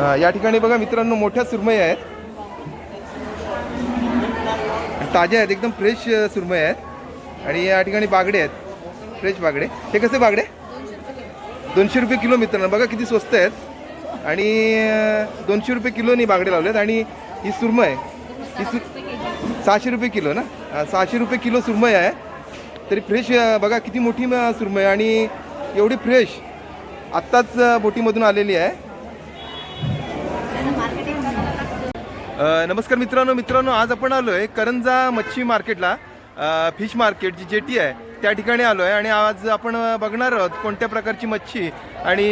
या ठिकाणी बघा मित्रांनो मोठ्या सुरमई आहेत. ताज्या आहेत एकदम फ्रेश सुरमई आहेत. आणि या ठिकाणी बागडे आहेत. फ्रेश बागडे. हे कसे बागडे? दोनशे रुपये किलो मित्रांनो. बघा किती स्वस्त आहेत. आणि दोनशे रुपये किलोनी बागडे लावलेत. आणि ही सुरमई ही सु सहाशे रुपये किलो ना? सहाशे रुपये किलो सुरमई आहे. तरी फ्रेश बघा किती मोठी अ, सुरमई आणि एवढी फ्रेश आत्ताच बोटीमधून आलेली आहे. नमस्कार मित्रांनो मित्रांनो आज आपण आलो आहे करंजा मच्छी मार्केटला. फिश मार्केट जी जेटी आहे त्या ठिकाणी आलो आहे आणि आज आपण बघणार आहोत कोणत्या प्रकारची मच्छी. आणि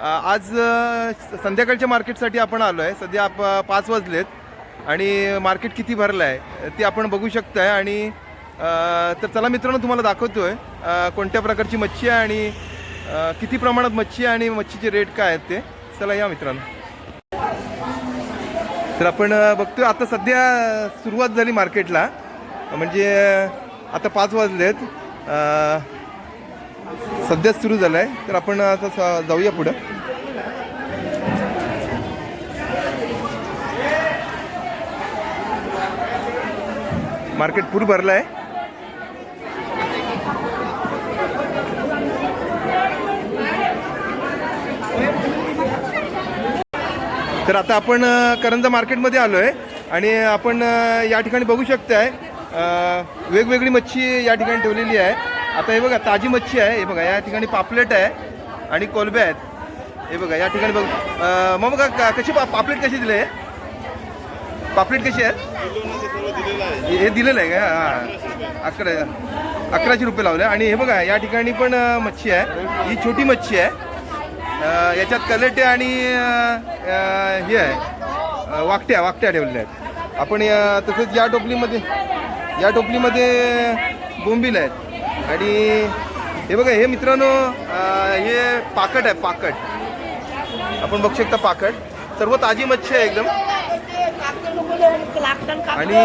आज स- संध्याकाळच्या मार्केटसाठी आपण आलो आहे सध्या आप पाच वाजलेत आणि मार्केट किती भरलं आहे ते आपण बघू शकताय. आणि तर चला मित्रांनो तुम्हाला दाखवतोय आहे कोणत्या प्रकारची मच्छी आहे आणि किती प्रमाणात मच्छी आहे आणि मच्छीचे रेट काय आहेत ते. चला या मित्रांनो. तर आपण बघतो आता सध्या सुरुवात झाली मार्केटला. म्हणजे आता पाच वाजलेत. सध्याच सुरू झालं आहे तर आपण आता स- जाऊया पुढं. मार्केट पूर भरलं आहे तर आता आपण करंजा मार्केटमध्ये आलो आहे आणि आपण या ठिकाणी बघू शकताय वेगवेगळी मच्छी या ठिकाणी ठेवलेली आहे. आता हे बघा ताजी मच्छी आहे. हे बघा या ठिकाणी पापलेट आहे आणि कोलबे आहेत. हे बघा या ठिकाणी बघ मग बघा का- कशी पा- पापलेट कशी दिले पापलेट कशी आहे? हे दिलेलं आहे का? हां अकरा अकराशे रुपये लावले. आणि हे बघा या ठिकाणी पण मच्छी आहे. ही छोटी मच्छी आहे. याच्यात कलेटे आणि हे आहे. वाकट्या वाकट्या ठेवलेल्या आहेत. आपण तसेच तसंच या टोपलीमध्ये या टोपलीमध्ये बोंबील आहेत. आणि हे बघा हे मित्रांनो हे पाकट आहे पाकट. आपण बघू शकता पाकट. सर्व ताजी मच्छी आहे एकदम. आणि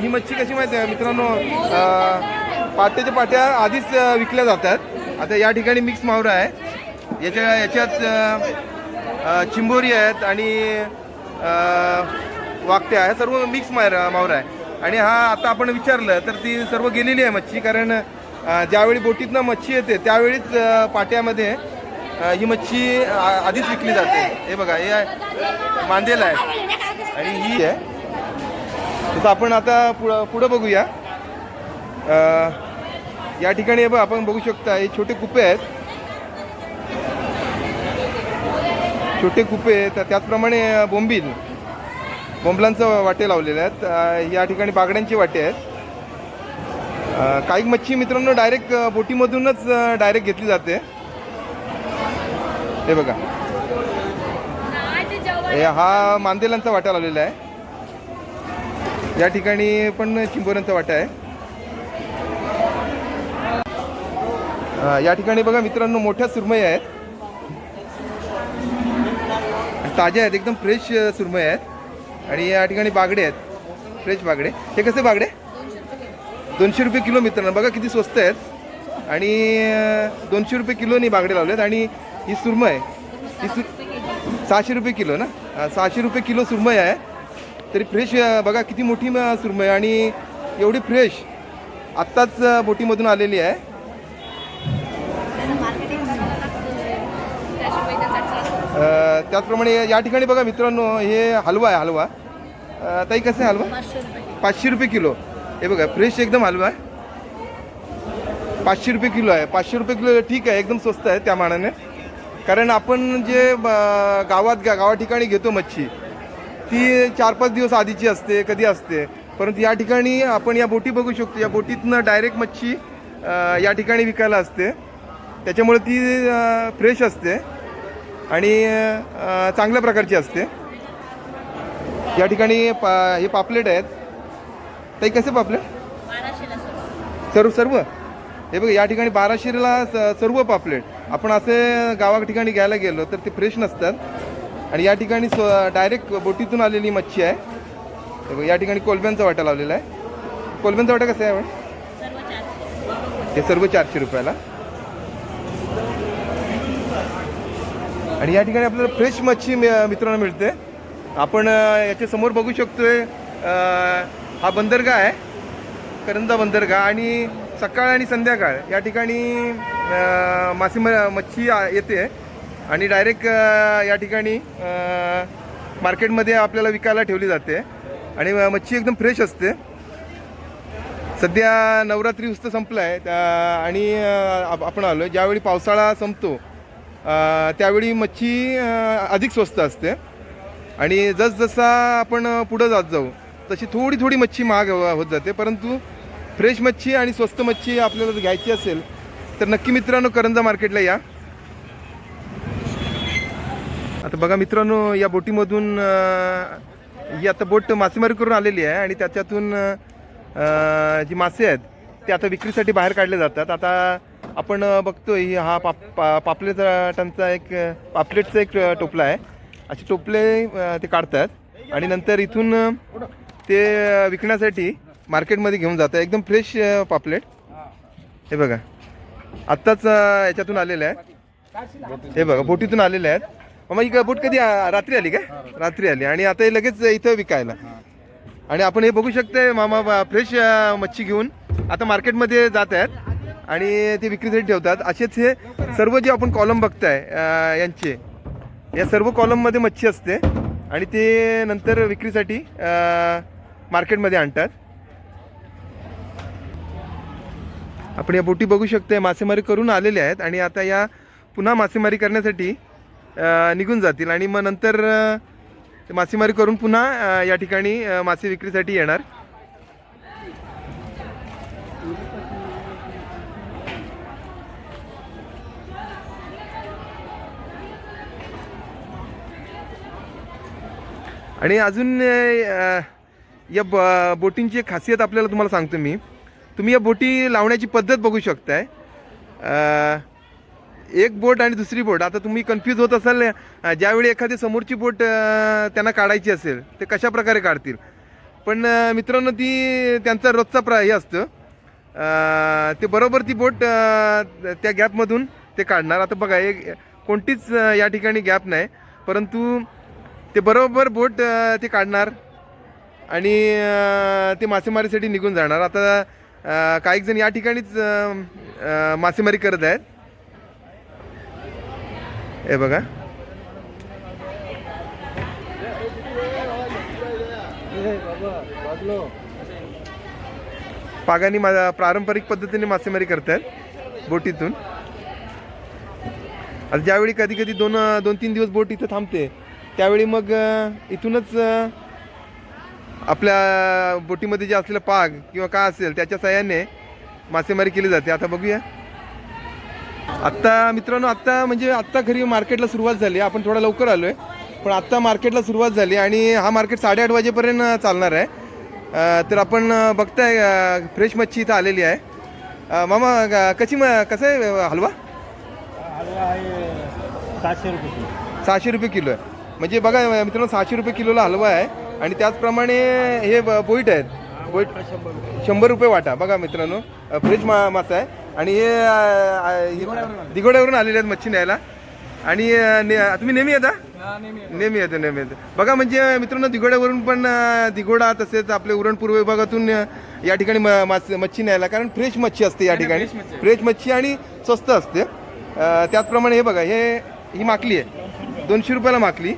ही मच्छी कशी माहिती आहे मित्रांनो पाट्याच्या पाट्या आधीच विकल्या जातात. आता या ठिकाणी मिक्स मावरा आहे. याच्या याच्यात चिंबोरी आहेत आणि वाकट्या आहे. सर्व मिक्स मार मावरा आहे. आणि हा आता आपण विचारलं तर ती सर्व गेलेली आहे मच्छी कारण ज्यावेळी बोटीतनं मच्छी येते त्यावेळीच पाट्यामध्ये ही मच्छी आ- आधीच विकली जाते. हे बघा हे आहे, मांदेल आहे. आणि ही आहे. तसं आपण आता पुढं पुढं बघूया. या ठिकाणी बघ आपण बघू शकता हे छोटे कुपे आहेत. छोटे कुपे तर त्याचप्रमाणे बोंबील. बोंबलांचं वाटे लावलेले आहेत. या ठिकाणी बागड्यांचे वाटे आहेत. काही मच्छी मित्रांनो डायरेक्ट बोटीमधूनच डायरेक्ट घेतली जाते. हे बघा. हे हा मांदेलांचा वाटा लावलेला आहे. या ठिकाणी पण चिंबोऱ्यांचा वाटा आहे. या ठिकाणी बघा मित्रांनो मोठ्या सुरमई आहेत. ताज्या आहेत एकदम फ्रेश सुरमई आहेत. आणि या ठिकाणी बागडे आहेत. फ्रेश बागडे. हे कसे बागडे? दोनशे रुपये किलो मित्रांनो. बघा किती स्वस्त आहेत. आणि दोनशे रुपये किलोनी बागडे लावलेत. आणि ही सुरमई. ही सु सहाशे रुपये किलो ना? सहाशे रुपये किलो सुरमई आहे. तरी फ्रेश बघा किती मोठी सुरमय सुरमई. आणि एवढी फ्रेश आत्ताच बोटीमधून आलेली आहे. त्याचप्रमाणे या ठिकाणी बघा मित्रांनो हे हलवा आहे हलवा. ताई कसं आहे हलवा? पाचशे रुपये किलो. हे बघा फ्रेश एकदम हलवा आहे. पाचशे रुपये किलो आहे. पाचशे रुपये किलो ठीक आहे एकदम स्वस्त आहे त्या मानाने. कारण आपण जे गावात गा गावा ठिकाणी घेतो मच्छी ती चार पाच दिवस आधीची असते कधी असते. परंतु या ठिकाणी आपण या बोटी बघू शकतो. या बोटीतनं डायरेक्ट मच्छी या ठिकाणी विकायला असते. त्याच्यामुळे ती फ्रेश असते. आणि चांगल्या प्रकारची असते. या ठिकाणी पा हे पापलेट आहेत. ताई कसे पापलेट? सर्व. सर्व हे बघा या ठिकाणी बाराशेला सर्व पापलेट. आपण असे गावा ठिकाणी घ्यायला गेलो तर ते फ्रेश नसतात. आणि या ठिकाणी डायरेक्ट बोटीतून आलेली मच्छी आहे. हे बघा या ठिकाणी कोलब्यांचा वाटा लावलेला आहे. कोलब्यांचा वाटा कसा आहे आपण हे सर्व चारशे रुपयाला. आणि या ठिकाणी आपल्याला फ्रेश मच्छी मि- मित्रांनो मिळते. आपण याच्या समोर बघू शकतोय हा बंदरगाह आहे. करंजा बंदरगाह आणि सकाळ आणि संध्याकाळ या ठिकाणी मासेम मच्छी येते. आणि डायरेक्ट या ठिकाणी मार्केटमध्ये आपल्याला विकायला ठेवली जाते. आणि मच्छी एकदम फ्रेश असते. सध्या नवरात्री उत्सव संपला आहे आणि आप- आपण आलो आहे ज्यावेळी पावसाळा संपतो त्यावेळी मच्छी अधिक स्वस्त असते. आणि जसजसा आपण पुढं जात जाऊ तशी थोडी थोडी मच्छी महाग होत जाते. परंतु फ्रेश मच्छी आणि स्वस्त मच्छी आपल्याला जर घ्यायची असेल तर नक्की मित्रांनो करंजा मार्केटला या. आता बघा मित्रांनो या बोटीमधून ही आता बोट मासेमारी करून आलेली आहे आणि त्याच्यातून जी मासे आहेत ते आता विक्रीसाठी बाहेर काढले जातात. आता आपण बघतोय हा पाप पा पापलेटांचा एक पापलेटचा एक टोपला आहे. असे टोपले ते काढतात आणि नंतर इथून ते विकण्यासाठी मार्केटमध्ये घेऊन जातं एकदम फ्रेश पापलेट. हे बघा. आत्ताच याच्यातून आलेलं आहे हे बघा बोटीतून आलेले आहेत. मग ही बोट कधी रात्री आली काय रात्री आली. आणि आता हे लगेच इथं विकायला. आणि आपण हे बघू शकते मामा फ्रेश मच्छी घेऊन. आता मार्केटमध्ये जात आहेत. आणि ते विक्रीसाठी ठेवतात. असेच हे सर्व जे आपण कॉलम बघताय यांचे या सर्व कॉलममध्ये मच्छी असते. आणि ते नंतर विक्रीसाठी मार्केटमध्ये आणतात. आपण या बोटी बघू शकते मासेमारी करून आलेले आहेत. आणि आता या पुन्हा मासेमारी करण्यासाठी निघून जातील. आणि मग नंतर ते मासेमारी करून पुन्हा या ठिकाणी मासे विक्रीसाठी येणार. आणि अजून या ब बोटींची एक खासियत आपल्याला तुम्हाला सांगतो मी. तुम्ही या बोटी लावण्याची पद्धत बघू शकताय. एक बोट आणि दुसरी बोट. आता तुम्ही कन्फ्यूज होत असाल ज्यावेळी एखादी समोरची बोट त्यांना काढायची असेल ते कशा प्रकारे काढतील? पण मित्रांनो ती त्यांचा रोजचा प्र हे असतं. ते बरोबर ती बोट त्या गॅपमधून ते काढणार. आता बघा एक कोणतीच या ठिकाणी गॅप नाही. परंतु ते बरोबर बोट ते काढणार आणि ते मासेमारीसाठी निघून जाणार. आता काही जण या ठिकाणीच मासेमारी करत आहेत. हे बघा. पागानी मा पारंपरिक पद्धतीने मासेमारी करतात बोटीतून. आता ज्यावेळी कधी कधी दोन दोन तीन दिवस बोट इथं थांबते त्यावेळी मग इथूनच आपल्या बोटीमध्ये जे असलेलं पाग किंवा काय असेल त्याच्या सहाय्याने मासेमारी केली जाते. आता बघूया. आत्ता मित्रांनो आत्ता म्हणजे आत्ता खरी मार्केटला सुरुवात झाली. आपण थोडा लवकर आलो आहे पण आत्ता मार्केटला सुरुवात झाली आणि हा मार्केट साडेआठ वाजेपर्यंत चालणार आहे. तर आपण बघताय फ्रेश मच्छी इथं आलेली आहे. मामा कशी म कसं आहे हलवा? हलवा आहे सातशे रुपये किलो. सहाशे रुपये किलो आहे. म्हणजे बघा मित्रांनो सहाशे रुपये किलोला हलवा आहे. आणि त्याचप्रमाणे हे बोईट आहेत. बोईट शंभर रुपये. वाटा. बघा मित्रांनो फ्रेश मा मासा आहे. आणि हे दिघोड्यावरून आलेले आहेत मच्छी न्यायला. आणि तुम्ही नेहमी येता? नेहमी येतो. नेहमी येतो बघा म्हणजे मित्रांनो दिघोड्यावरून पण दिघोडा तसेच आपले उरण पूर्व विभागातून या ठिकाणी मच्छी न्यायला. कारण फ्रेश मच्छी असते या ठिकाणी. फ्रेश मच्छी. आणि स्वस्त असते. त्याचप्रमाणे हे बघा हे ही माकली आहे. दोनशे रुपयाला माकली.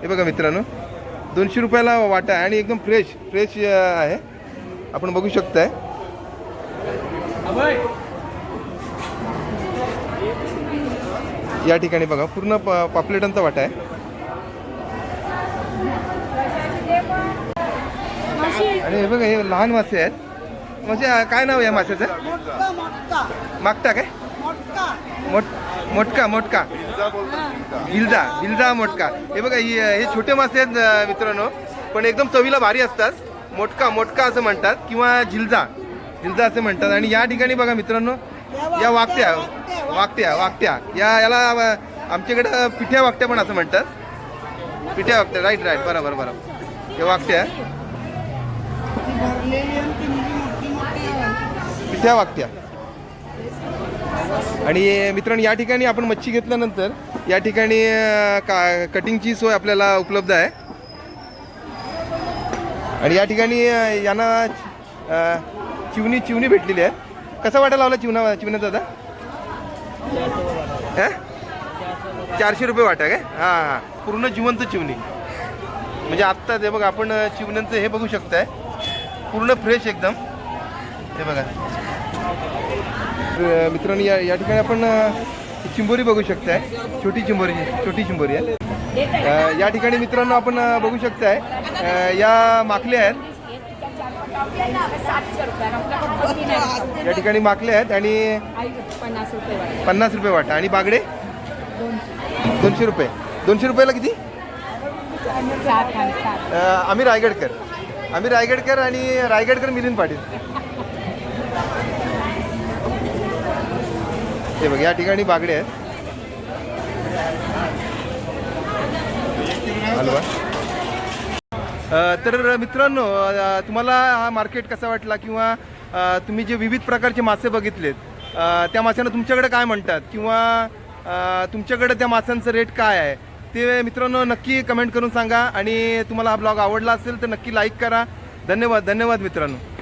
हे बघा मित्रांनो दोनशे रुपयाला वाटा आहे आणि एकदम फ्रेश फ्रेश आहे. आपण बघू शकताय. या ठिकाणी बघा पूर्ण प पापलेटांचा वाटा आहे. आणि हे बघा हे लहान मासे आहेत. म्हणजे काय नाव आहे या माशाचं? मागता काय? मोठ. मोटका मोटका. भिलजा भिलजा मोटका. हे बघा ही हे छोटे मासे आहेत मित्रांनो. पण एकदम चवीला भारी असतात. मोटका मोटका असं म्हणतात किंवा झिलजा झिलजा असं म्हणतात. आणि या ठिकाणी बघा मित्रांनो या वाकट्या वाकट्या वाकट्या या याला आमच्याकडं पिठ्या वाकट्या पण असं म्हणतात. पिठ्या वाकट्या राईट राईट बरोबर बरोबर. या वाकट्या ती भरलेली आणि ती मुली मोठी मोठी आहे. पिठ्या वाकट्या आणि मित्रांनो या ठिकाणी आपण मच्छी घेतल्यानंतर या ठिकाणी का कटिंगची सोय आपल्याला उपलब्ध आहे. आणि या ठिकाणी यांना चिवणी चिवणी भेटलेली आहे. कसा वाटा लावला चिवणा चिवण्याचा दादा? चारशे रुपये वाटा काय? हां हां. पूर्ण जिवंत चिवणी. म्हणजे आत्ता ते बघा आपण चिवण्यांचं हे बघू शकताय. पूर्ण फ्रेश एकदम. हे बघा. मित्रांनो या या ठिकाणी आपण चिंबोरी बघू शकताय. छोटी चिंबोरी छोटी चिंबोरी आहे. या ठिकाणी मित्रांनो आपण बघू शकताय. या माकल्या आहेत. या ठिकाणी माकल्या आहेत आणि पन्नास रुपये वाटा. आणि बागडे? दोनशे रुपये. दोनशे रुपयाला किती? आम्ही रायगडकर. आम्ही रायगडकर आणि रायगडकर मिलिंद पाटील. हे बघ या ठिकाणी बागडे आहेत. हलवा. तर मित्रांनो तुम्हाला हा मार्केट कसा वाटला किंवा तुम्ही जे विविध प्रकारचे मासे बघितलेत त्या माशांना तुमच्याकडे काय म्हणतात? किंवा तुमच्याकडे त्या माशांचं रेट काय आहे? ते मित्रांनो नक्की कमेंट करून सांगा आणि तुम्हाला हा ब्लॉग आवडला असेल तर नक्की लाईक करा. धन्यवाद धन्यवाद मित्रांनो.